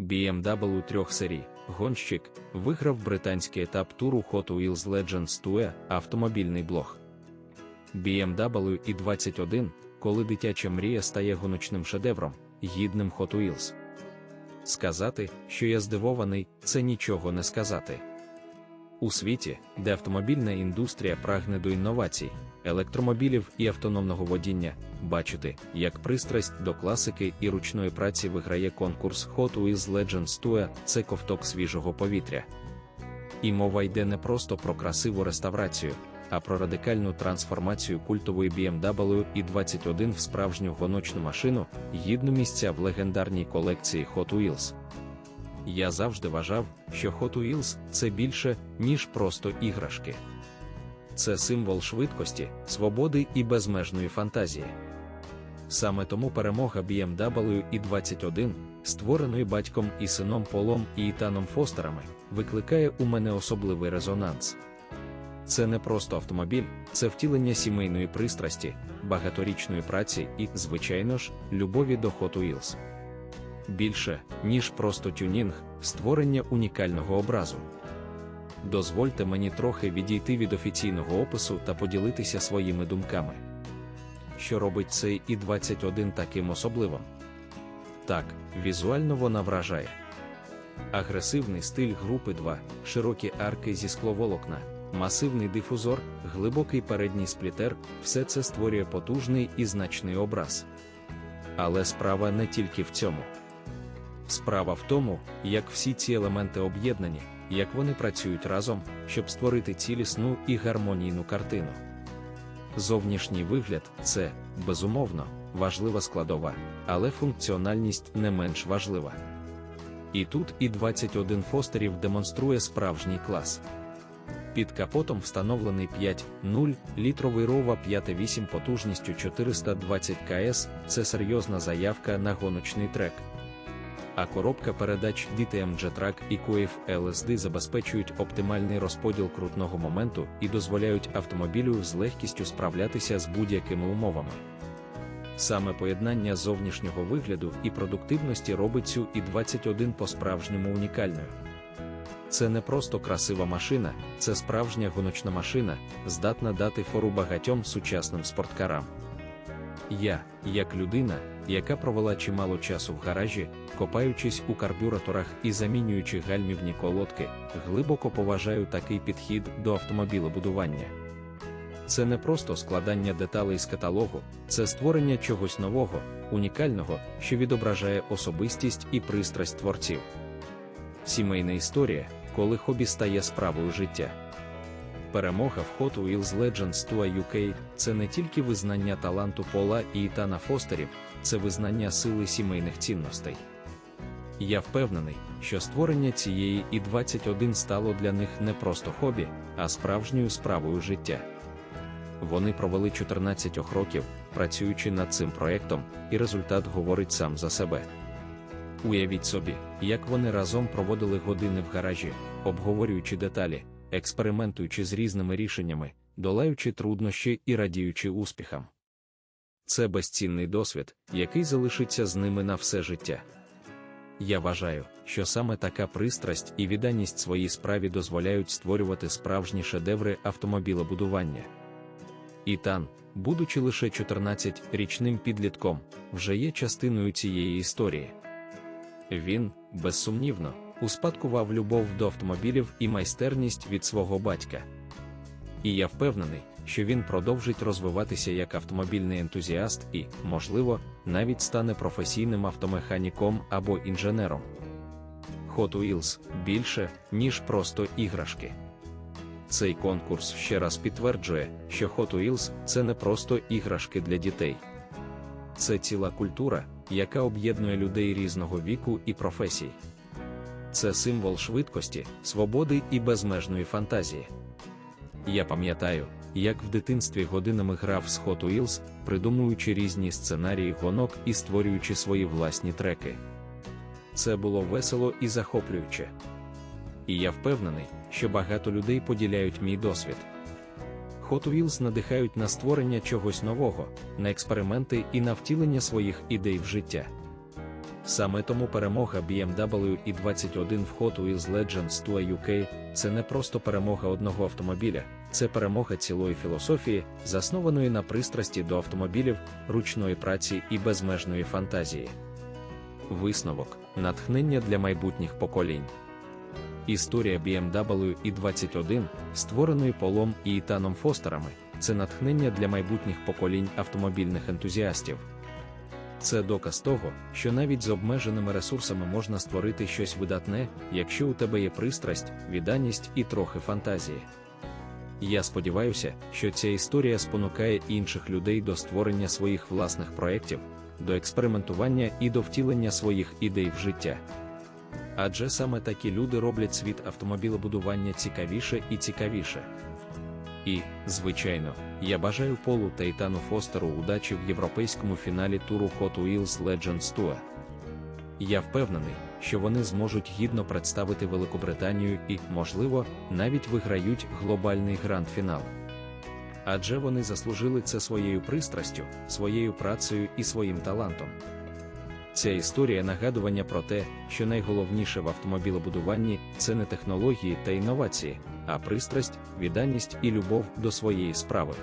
BMW 3 серій, гонщик, виграв британський етап туру Hot Wheels Legends Tour автомобільний блог. BMW i 21 коли дитяча мрія стає гоночним шедевром, гідним Hot Wheels. Сказати, що я здивований, це нічого не сказати. У світі, де автомобільна індустрія прагне до інновацій, електромобілів і автономного водіння, бачити, як пристрасть до класики і ручної праці виграє конкурс Hot Wheels Legends Tour – це ковток свіжого повітря. І мова йде не просто про красиву реставрацію, а про радикальну трансформацію культової BMW i 21 в справжню гоночну машину, гідну місця в легендарній колекції Hot Wheels. Я завжди вважав, що Hot Wheels – це більше, ніж просто іграшки. Це символ швидкості, свободи і безмежної фантазії. Саме тому перемога BMW i 21, створеної батьком і сином Полом і Ітаном Фостерами, викликає у мене особливий резонанс. Це не просто автомобіль, це втілення сімейної пристрасті, багаторічної праці і, звичайно ж, любові до Hot Wheels. Більше, ніж просто тюнінг, створення унікального образу. Дозвольте мені трохи відійти від офіційного опису та поділитися своїми думками. Що робить цей і 21 таким особливим? Так, візуально вона вражає. Агресивний стиль групи 2, широкі арки зі скловолокна, масивний дифузор, глибокий передній сплітер все це створює потужний і значний образ. Але справа не тільки в цьому. Справа в тому, як всі ці елементи об'єднані, як вони працюють разом, щоб створити цілісну і гармонійну картину. Зовнішній вигляд це, безумовно, важлива складова, але функціональність не менш важлива. І тут і 21 фостерів демонструє справжній клас. Під капотом встановлений 5.0 літровий рова 5.8 потужністю 420 КС це серйозна заявка на гоночний трек. А коробка передач DTM G-Track і Coif LSD забезпечують оптимальний розподіл крутного моменту і дозволяють автомобілю з легкістю справлятися з будь-якими умовами. Саме поєднання зовнішнього вигляду і продуктивності робить цю і 21 по-справжньому унікальною. Це не просто красива машина, це справжня гоночна машина, здатна дати фору багатьом сучасним спорткарам. Я, як людина, яка провела чимало часу в гаражі, копаючись у карбюраторах і замінюючи гальмівні колодки, глибоко поважаю такий підхід до автомобілебудування. Це не просто складання деталей з каталогу, це створення чогось нового, унікального, що відображає особистість і пристрасть творців. Сімейна історія, коли хобі стає справою життя. Перемога в Hot Wheels Legends Tour UK – це не тільки визнання таланту Пола і Ітана Фостерів, це визнання сили сімейних цінностей. Я впевнений, що створення цієї і 21 стало для них не просто хобі, а справжньою справою життя. Вони провели 14 років, працюючи над цим проектом, і результат говорить сам за себе. Уявіть собі, як вони разом проводили години в гаражі, обговорюючи деталі, експериментуючи з різними рішеннями, долаючи труднощі і радіючи успіхам. Це безцінний досвід, який залишиться з ними на все життя. Я вважаю, що саме така пристрасть і відданість своїй справі дозволяють створювати справжні шедеври автомобілебудування. Ітан, будучи лише 14-річним підлітком, вже є частиною цієї історії. Він, безсумнівно, успадкував любов до автомобілів і майстерність від свого батька. І я впевнений, що він продовжить розвиватися як автомобільний ентузіаст і, можливо, навіть стане професійним автомеханіком або інженером. Hot Wheels більше, ніж просто іграшки. Цей конкурс ще раз підтверджує, що Hot Wheels – це не просто іграшки для дітей. Це ціла культура, яка об'єднує людей різного віку і професій. Це символ швидкості, свободи і безмежної фантазії. Я пам'ятаю, як в дитинстві годинами грав з Hot Wheels, придумуючи різні сценарії гонок і створюючи свої власні треки. Це було весело і захоплююче. І я впевнений, що багато людей поділяють мій досвід. Hot Wheels надихають на створення чогось нового, на експерименти і на втілення своїх ідей в життя. Саме тому перемога BMW і 21 в Hot Wheels Legends Tour UK – це не просто перемога одного автомобіля, це перемога цілої філософії, заснованої на пристрасті до автомобілів, ручної праці і безмежної фантазії. Висновок натхнення для майбутніх поколінь. Історія BMW і 21, створеної Полом і Ітаном Фостерами, це натхнення для майбутніх поколінь автомобільних ентузіастів. Це доказ того, що навіть з обмеженими ресурсами можна створити щось видатне, якщо у тебе є пристрасть, відданість і трохи фантазії. Я сподіваюся, що ця історія спонукає інших людей до створення своїх власних проєктів, до експериментування і до втілення своїх ідей в життя. Адже саме такі люди роблять світ автомобілебудування цікавіше і цікавіше. І, звичайно, я бажаю Полу та Ітану Фостеру удачі в європейському фіналі туру Hot Wheels Legends Tour. Я впевнений, що вони зможуть гідно представити Великобританію і, можливо, навіть виграють глобальний гранд-фінал. Адже вони заслужили це своєю пристрастю, своєю працею і своїм талантом. Ця історія нагадування про те, що найголовніше в автомобілебудуванні це не технології та інновації, а пристрасть, відданість і любов до своєї справи.